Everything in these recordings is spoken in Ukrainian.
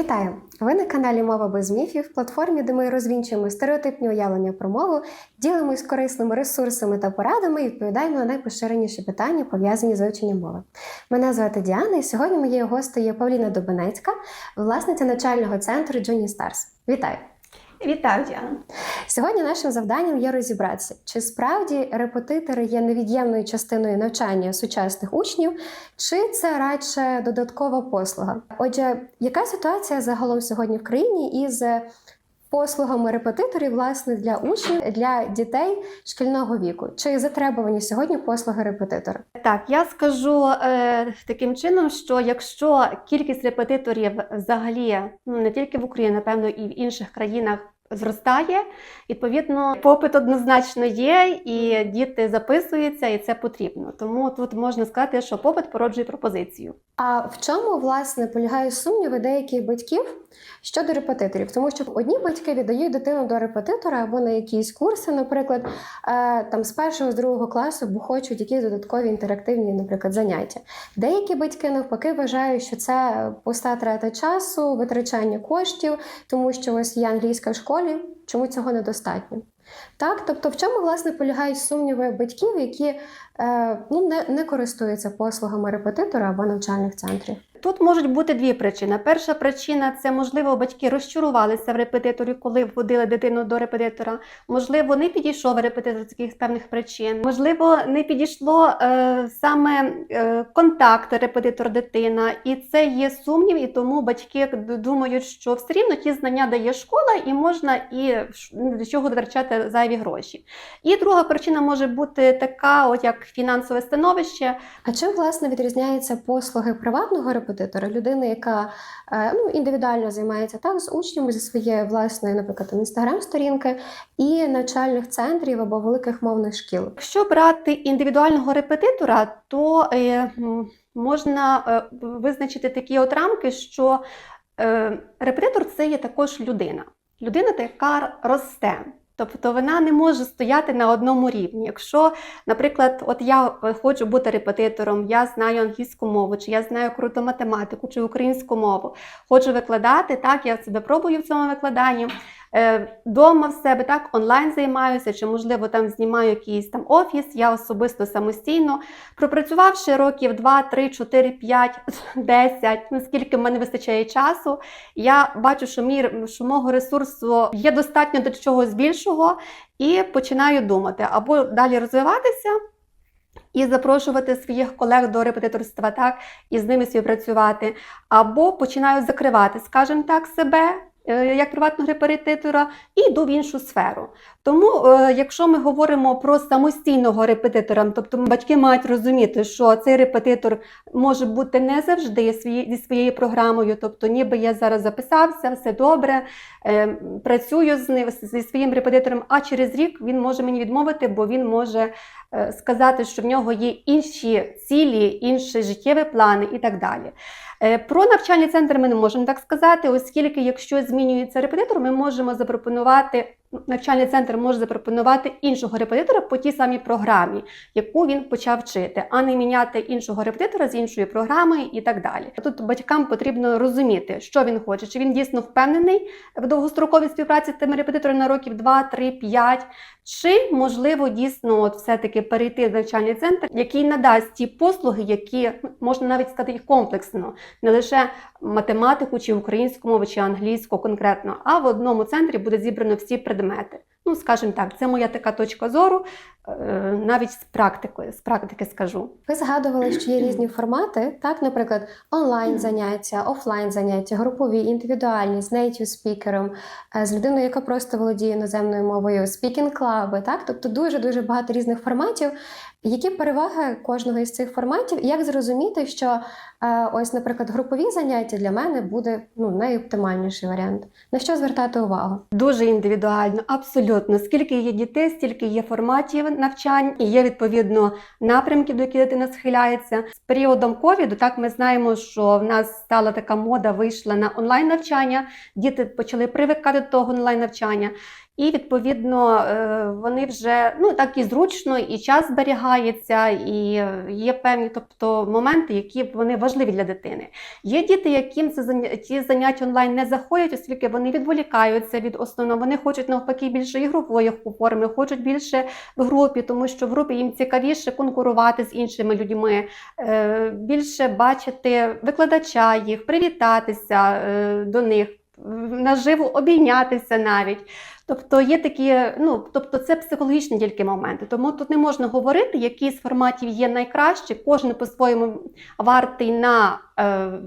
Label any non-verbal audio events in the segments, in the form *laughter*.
Вітаю! Ви на каналі Мова без міфів, платформі, де ми розвінчуємо стереотипні уявлення про мову, ділимось корисними ресурсами та порадами і відповідаємо на найпоширеніші питання, пов'язані з вивченням мови. Мене звати Діана, і сьогодні моєю гостею є Павліна Дубенецька, власниця навчального центру Джуні Старс. Вітаю! Вітаю, Діана. Сьогодні нашим завданням є розібратися, чи справді репетитори є невід'ємною частиною навчання сучасних учнів, чи це радше додаткова послуга. Отже, яка ситуація загалом сьогодні в країні із послугами репетиторів, власне, для учнів, для дітей шкільного віку? Чи затребувані сьогодні послуги репетитора? Так, я скажу е, таким чином, що якщо кількість репетиторів взагалі ну не тільки в Україні, напевно, і в інших країнах. Зростає, відповідно, попит однозначно є, і діти записуються, і це потрібно. Тому тут можна сказати, що попит породжує пропозицію. А в чому власне полягають сумніви деяких батьків щодо репетиторів? Тому що одні батьки віддають дитину до репетитора або на якісь курси, наприклад, е, там з першого з другого класу, бо хочуть якісь додаткові інтерактивні, наприклад, заняття. Деякі батьки навпаки вважають, що це пуста трата часу, витрачання коштів, тому що ось є англійська в школі. Чому цього недостатньо? Так, тобто, в чому власне полягають сумніви батьків, які е, ну, не, не користуються послугами репетитора або навчальних центрів? Тут можуть бути дві причини. Перша причина це, можливо, батьки розчарувалися в репетиторі, коли вводили дитину до репетитора. Можливо, не підійшов репетитор з якихось певних причин. Можливо, не підійшло е, саме е, контакт репетитор-дитина, і це є сумнів, і тому батьки думають, що все рівно ті знання дає школа, і можна і до чого витрачати зайві гроші. І друга причина може бути така, от як фінансове становище. А чим власне відрізняються послуги приватного репетитора, людини, яка е, ну, індивідуально займається так з учнями зі своєї власної, наприклад, інстаграм-сторінки і навчальних центрів або великих мовних шкіл? Якщо брати індивідуального репетитора, то е, можна е, визначити такі от рамки, що репетитор це є також людина. Людина, яка росте. Тобто вона не може стояти на одному рівні. Якщо, наприклад, от я хочу бути репетитором, я знаю англійську мову, чи я знаю круто математику, чи українську мову, хочу викладати, так, я себе пробую в цьому викладанні. Дома в себе так онлайн займаюся, чи, можливо, там знімаю якийсь там офіс, я особисто самостійно, пропрацювавши років 2, 3, 4, 5, 10, наскільки в мене вистачає часу, я бачу, що мій, що мого ресурсу є достатньо до чогось більшого, і починаю думати або далі розвиватися. І запрошувати своїх колег до репетиторства, так, і з ними співпрацювати, або починаю закривати, скажімо так, себе як приватного репетитора, і йду в іншу сферу. Тому, якщо ми говоримо про самостійного репетитора, тобто батьки мають розуміти, що цей репетитор може бути не завжди зі своєю програмою, тобто, ніби я зараз записався, все добре, працюю з ним зі своїм репетитором, а через рік він може мені відмовити, бо він може сказати, що в нього є інші цілі, інші життєві плани і так далі. Про навчальний центр ми не можемо так сказати, оскільки, якщо змінюється репетитор, ми можемо запропонувати. Навчальний центр може запропонувати іншого репетитора по тій самій програмі, яку він почав вчити, а не міняти іншого репетитора з іншої програми і так далі. Тут батькам потрібно розуміти, що він хоче, чи він дійсно впевнений в довгостроковій співпраці з тими репетиторами на років 2, 3, 5, чи можливо дійсно от все-таки перейти в навчальний центр, який надасть ті послуги, які можна навіть сказати їх комплексно, не лише математику, чи українську мову, чи англійську конкретно, а в одному центрі буде зібрано всі предмети. Ну, скажімо так, це моя така точка зору, навіть з практикою, з практики скажу. Ви згадували, що є різні формати, так, наприклад, онлайн заняття, офлайн заняття, групові, індивідуальні, з нейтів спікером, з людиною, яка просто володіє іноземною мовою, спікінг клаби, так, тобто дуже дуже багато різних форматів. Які переваги кожного із цих форматів, і як зрозуміти, що е, ось, наприклад, групові заняття для мене буде ну найоптимальніший варіант? На що звертати увагу? Дуже індивідуально, абсолютно. Скільки є дітей, стільки є форматів навчань і є відповідно напрямків, до яких дитина схиляється. З періодом ковіду, так ми знаємо, що в нас стала така мода, вийшла на онлайн навчання. Діти почали привикати до того онлайн навчання. І відповідно вони вже ну так і зручно, і час зберігають. Зберігається, і є певні тобто, моменти, які вони важливі для дитини. Є діти, яким це ті заняття онлайн не заходять, оскільки вони відволікаються від основного. Вони хочуть навпаки більше ігрової форми, хочуть більше в групі, тому що в групі їм цікавіше конкурувати з іншими людьми, е, більше бачити викладача їх, привітатися е, до них, наживо обійнятися навіть. Тобто є такі, ну тобто це психологічні тільки моменти. Тому тут не можна говорити, який з форматів є найкращий, кожен по-своєму вартий на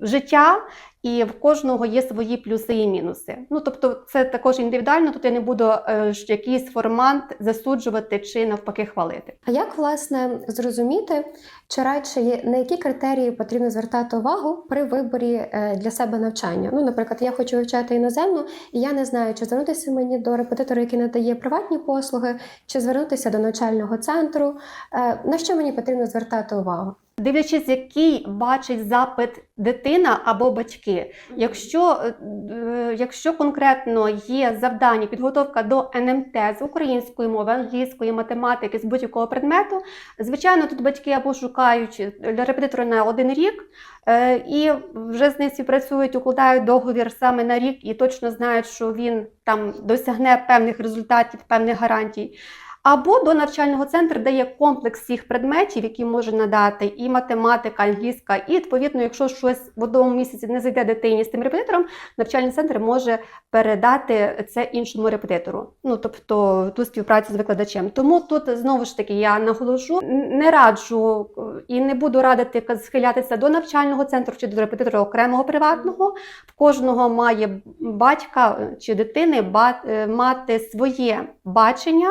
життя, і в кожного є свої плюси і мінуси. Ну тобто, це також індивідуально. Тут я не буду е, якийсь формат засуджувати чи навпаки хвалити. А як власне зрозуміти, чи радше на які критерії потрібно звертати увагу при виборі е, для себе навчання? Ну, наприклад, я хочу вивчати іноземну, і я не знаю, чи звернутися мені до репетитора, який надає приватні послуги, чи звернутися до навчального центру. Е, На що мені потрібно звертати увагу? Дивлячись, який бачить запит дитина або батьки. Якщо, е, е, якщо конкретно є завдання, підготовка до НМТ з української мови, англійської, математики, з будь-якого предмету, звичайно, тут батьки або шукають для репетитора на один рік е, і вже з ним співпрацюють, укладають договір саме на рік і точно знають, що він там досягне певних результатів, певних гарантій. Або до навчального центру, де є комплекс всіх предметів, які може надати і математика, англійська, і відповідно, якщо щось в одному місяці не зайде дитині з тим репетитором, навчальний центр може передати це іншому репетитору. Ну тобто ту співпрацю з викладачем. Тому тут знову ж таки я наголошу, не раджу е, і не буду радити схилятися до навчального центру чи до репетитора окремого приватного. В кожного має батька чи дитини е, мати своє бачення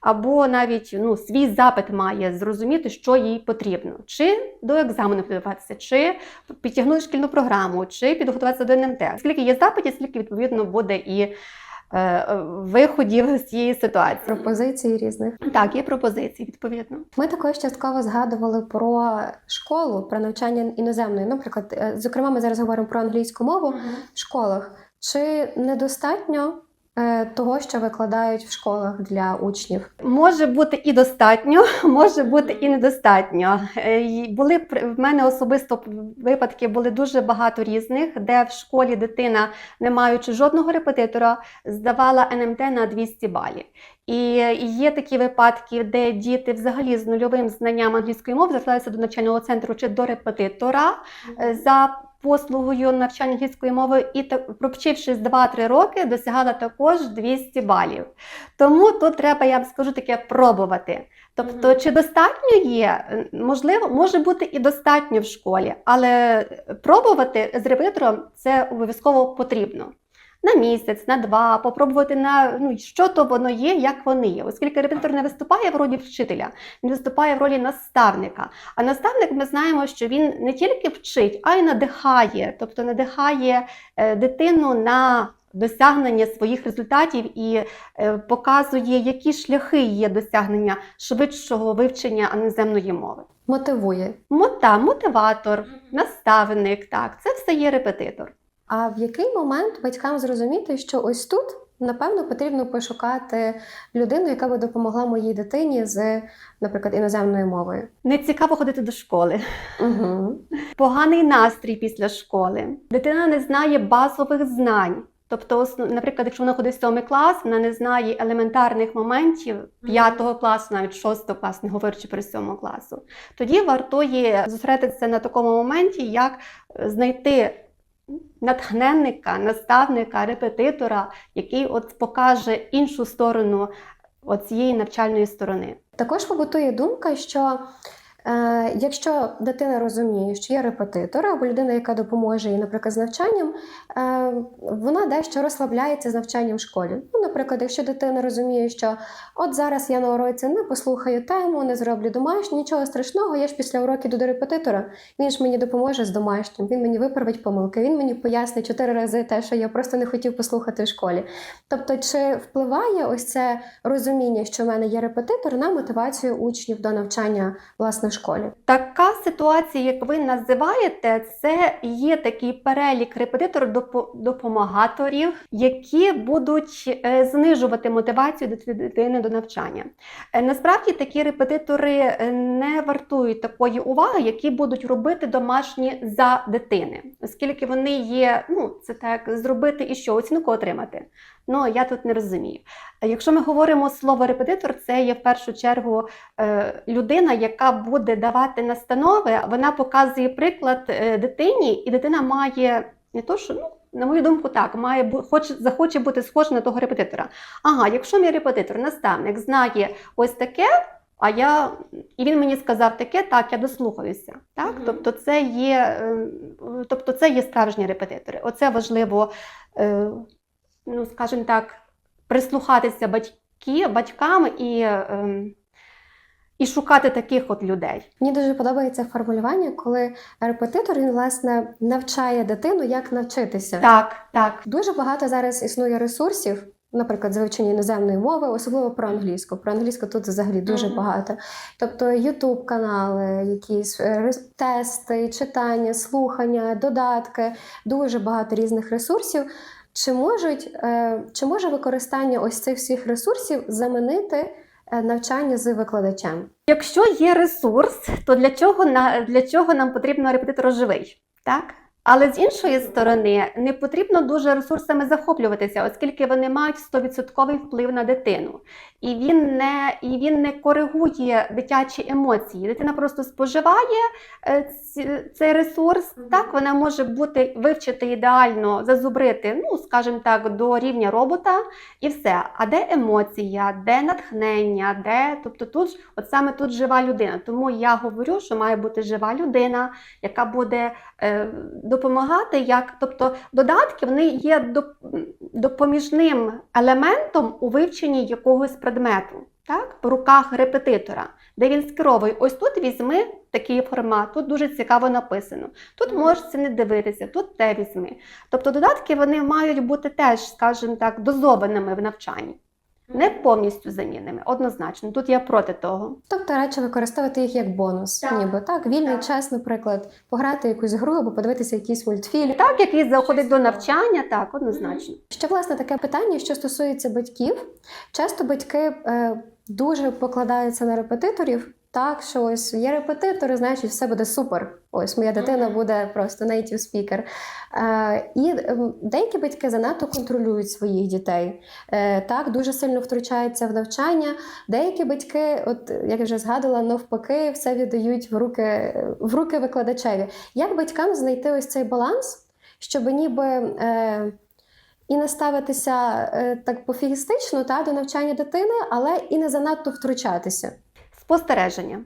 або навіть ну, свій запит має зрозуміти, що їй потрібно, чи до екзамену підготуватися, чи підтягнути шкільну програму, чи підготуватися до НМТ. Скільки є запитів, скільки відповідно буде і е, виходів з цієї ситуації. Пропозиції різних. Так, є пропозиції відповідно. Ми також частково згадували про школу, про навчання іноземної. Наприклад, е, зокрема, ми зараз говоримо про англійську мову в школах. Чи недостатньо того, що викладають в школах для учнів? Може бути і достатньо, *laughs* може бути і недостатньо. Е, Були в мене особисто випадки були дуже багато різних, де в школі дитина, не маючи жодного репетитора, здавала НМТ на 200 балів. І є такі випадки, де діти взагалі з нульовим знанням англійської мови звертаються до навчального центру чи до репетитора е, за послугою навчання англійської мови, і так, провчившись 2-3 роки, досягала також 200 балів. Тому тут треба, я вам скажу таке, пробувати. Тобто, Мгм. чи достатньо є? Можливо, може бути і достатньо в школі, але пробувати з репетитором це обов'язково потрібно. На місяць, на два, попробувати на ну що то воно є, як воно є. Оскільки репетитор не виступає в ролі вчителя, він виступає в ролі наставника. А наставник ми знаємо, що він не тільки вчить, а й надихає, тобто надихає е, дитину на досягнення своїх результатів і е, показує, які шляхи є досягнення швидшого вивчення іноземної мови. Мотивує. Мота, мотиватор, наставник, так, це все є репетитор. А в який момент батькам зрозуміти, що ось тут, напевно, потрібно пошукати людину, яка би допомогла моїй дитині з, наприклад, іноземною мовою? Не цікаво ходити до школи. Угу. Поганий настрій після школи. Дитина не знає базових знань. Тобто, наприклад, якщо вона ходить в 7 клас, вона не знає елементарних моментів 5 класу, навіть 6 класу, не говорячи про 7 класу. Тоді вартує зосередитися на такому моменті, як знайти натхненника, наставника, репетитора, який от покаже іншу сторону цієї навчальної сторони. Також побутує думка, що якщо дитина розуміє, що є репетитор або людина, яка допоможе їй, наприклад, з навчанням, е, вона дещо розслабляється з навчанням в школі. Ну, наприклад, якщо дитина розуміє, що от зараз я на уроці не послухаю тему, не зроблю домашнє, нічого страшного, я ж після уроку йду до репетитора, він ж мені допоможе з домашнім, він мені виправить помилки, він мені пояснить чотири рази те, що я просто не хотів послухати в школі. Тобто, чи впливає ось це розуміння, що в мене є репетитор на мотивацію учнів до навчання власне в школі. Така ситуація, як ви називаєте, це є такий перелік репетитор-допомагаторів, які будуть е, знижувати мотивацію дитини до навчання. Е, Насправді такі репетитори е, не вартують такої уваги, які будуть робити домашні за дитини, оскільки вони є, ну це так зробити і що оцінку отримати. Ну я тут не розумію. Якщо ми говоримо слово репетитор, це є в першу чергу е, людина, яка буде давати настанови, вона показує приклад е, дитині, і дитина має не то, що ну. На мою думку, так має хоче захоче бути схожа на того репетитора. Ага, якщо мій репетитор, наставник знає ось таке, а я і він мені сказав таке, так я дослухаюся. Так, Мгм. тобто, це є, е, тобто, це є справжні репетитори. Оце важливо, ну скажімо так, прислухатися батьки, батькам і, е, і шукати таких от людей. Мені дуже подобається формулювання, коли репетитор він власне навчає дитину, як навчитися. Так, так. Дуже багато зараз існує ресурсів, наприклад, з вивчення іноземної мови, особливо про англійську. Про англійську тут взагалі дуже Мгм. багато. Тобто youtube канали, якісь е, тести, читання, слухання, додатки, дуже багато різних ресурсів. Чи можуть е, чи може використання ось цих всіх ресурсів замінити е, навчання з викладачем? Якщо є ресурс, то для чого, для чого нам потрібно репетитор живий? Так? Але з іншої сторони, не потрібно дуже ресурсами захоплюватися, оскільки вони мають 100% вплив на дитину. І він не, і він не коригує дитячі емоції. Дитина просто споживає е, цей ресурс. Так, вона може бути вивчити ідеально, зазубрити, ну, скажімо так, до рівня робота, і все. А де емоція, де натхнення, де тобто тут от саме тут жива людина. Тому я говорю, що має бути жива людина, яка буде допомагати, як тобто додатки вони є допоміжним елементом у вивченні якогось предмету. Так, в руках репетитора, де він скеровує, ось тут візьми такий формат, тут дуже цікаво написано. Тут можеш це не дивитися, тут те візьми. Тобто додатки вони мають бути теж, скажімо так, дозованими в навчанні, не повністю замінними, однозначно. Тут я проти того. Тобто радше використовувати їх як бонус, Так. ніби так, вільний Так. час, наприклад, пограти якусь гру або подивитися якийсь мультфільм. Так, який заходить до навчання, так, однозначно. Ще власне таке питання, що стосується батьків. Часто батьки е, дуже покладаються на репетиторів. Так, що ось є репетитори, значить, все буде супер. Ось моя дитина буде просто native speaker. Е, і ем, деякі батьки занадто контролюють своїх дітей. Е, так, дуже сильно втручаються в навчання. Деякі батьки, от як я вже згадувала, навпаки, все віддають в руки, в руки викладачеві. Як батькам знайти ось цей баланс, щоб ніби. Е, і не ставитися е, так пофігістично та, до навчання дитини, але і не занадто втручатися. Спостереження.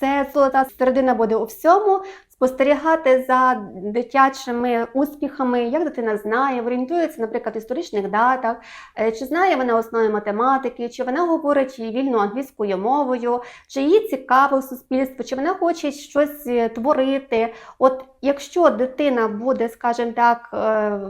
Це золота середина буде у всьому. Спостерігати за дитячими успіхами, як дитина знає, орієнтується, наприклад, в історичних датах, е, чи знає вона основи математики, чи вона говорить вільно англійською мовою, чи їй цікаво суспільство, чи вона хоче щось е, творити. От якщо дитина буде, скажімо так, е,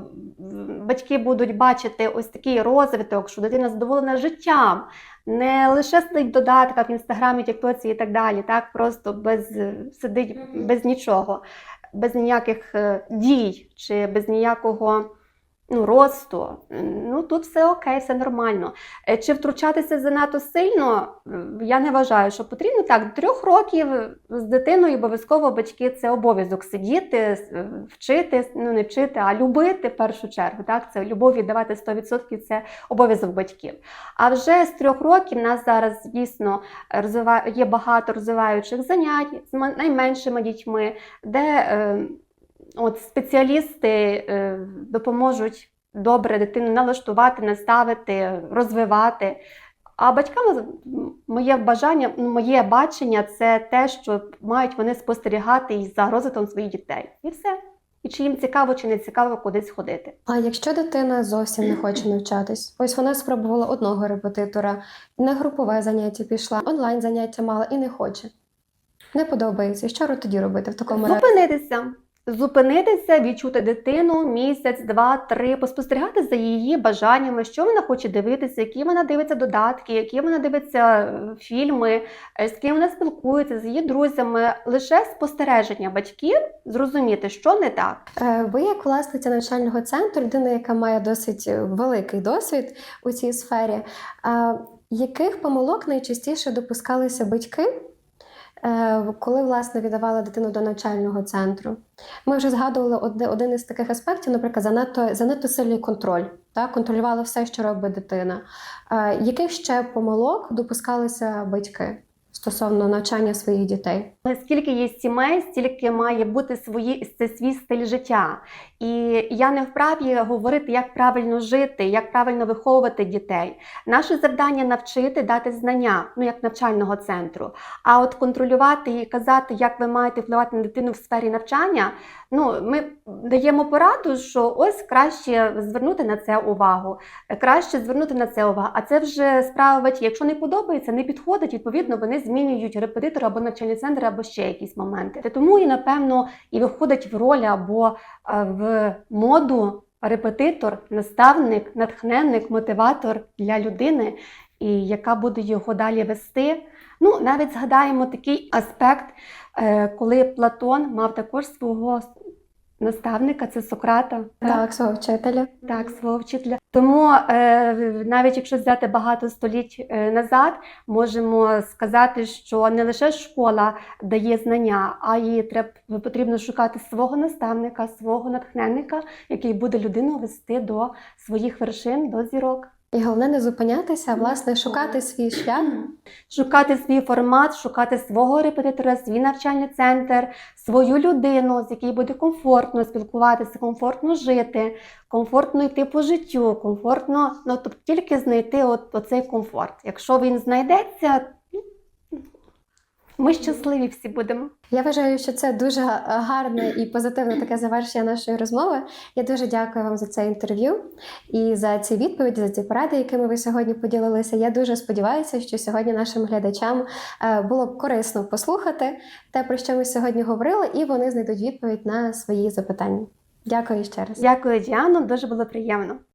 батьки будуть бачити ось такий розвиток, що дитина задоволена життям, не лише сидить в додатках в інстаграмі, тіктоці і так далі, так? Просто без сидить без нічого, без ніяких е, дій чи без ніякого ну, росту. Ну тут все окей, все нормально. Е, Чи втручатися занадто сильно? Я не вважаю, що потрібно так. Трьох років з дитиною обов'язково батьки це обов'язок сидіти, е, вчити, ну не вчити, а любити в першу чергу. Так, це любов віддавати 100% це обов'язок батьків. А вже з трьох років нас зараз, звісно, розвива- є багато розвиваючих занять з найменшими дітьми, де е, от спеціалісти е, допоможуть добре дитину налаштувати, наставити, розвивати. А батькам моє бажання, ну, моє бачення це те, що мають вони спостерігати і за розвитком своїх дітей. І все. І чи їм цікаво, чи не цікаво кудись ходити. А якщо дитина зовсім не хоче навчатись, ось вона спробувала одного репетитора, на групове заняття пішла, онлайн заняття мала і не хоче. Не подобається. Що тоді робити в такому разі? Зупинитися. Зупинитися, відчути дитину місяць, два, три, поспостерігати за її бажаннями, що вона хоче дивитися, які вона дивиться додатки, які вона дивиться е, фільми, е, з ким вона спілкується, з її друзями. Лише спостереження батьків зрозуміти, що не так. Е, Ви, як власниця навчального центру, людина, яка має досить великий досвід у цій сфері, яких помилок найчастіше допускалися батьки, коли власне віддавали дитину до навчального центру? Ми вже згадували один із таких аспектів, наприклад, занадто, занадто сильний контроль. Так, контролювали все, що робить дитина. Е, Яких ще помилок допускалися батьки стосовно навчання своїх дітей? Скільки є сімей, стільки має бути свої це свій стиль життя. І я не вправі говорити, як правильно жити, як правильно виховувати дітей. Наше завдання навчити дати знання, ну як навчального центру. А от контролювати і казати, як ви маєте впливати на дитину в сфері навчання. Ну, ми даємо пораду, що ось краще звернути на це увагу, краще звернути на це увагу. А це вже справа. Якщо не подобається, не підходить, відповідно, вони змінюють репетитора або навчальний центр, або ще якісь моменти. Тому і напевно і виходить в роль або е, в моду репетитор, наставник, натхненник, мотиватор для людини, і яка буде його далі вести. Ну, навіть згадаємо такий аспект, е, коли Платон мав також свого наставника, це Сократа. Так, свого вчителя. Так, свого вчителя. Тому е, навіть якщо взяти багато століть е, назад, можемо сказати, що не лише школа дає знання, а й треба потрібно шукати свого наставника, свого натхненника, який буде людину вести до своїх вершин, до зірок. І головне не зупинятися, власне шукати свій шлях. Шукати свій формат, шукати свого репетитора, свій навчальний центр, свою людину, з якій буде комфортно спілкуватися, комфортно жити, комфортно йти по життю, комфортно, ну тобто тільки знайти от, оцей комфорт. Якщо він знайдеться, ми щасливі всі будемо. Я вважаю, що це дуже гарне і позитивне таке завершення нашої розмови. Я дуже дякую вам за це інтерв'ю і за ці відповіді, за ці поради, якими ви сьогодні поділилися. Я дуже сподіваюся, що сьогодні нашим глядачам е, було б корисно послухати те, про що ми сьогодні говорили, і вони знайдуть відповідь на свої запитання. Дякую ще раз. Дякую, Діано, дуже було приємно.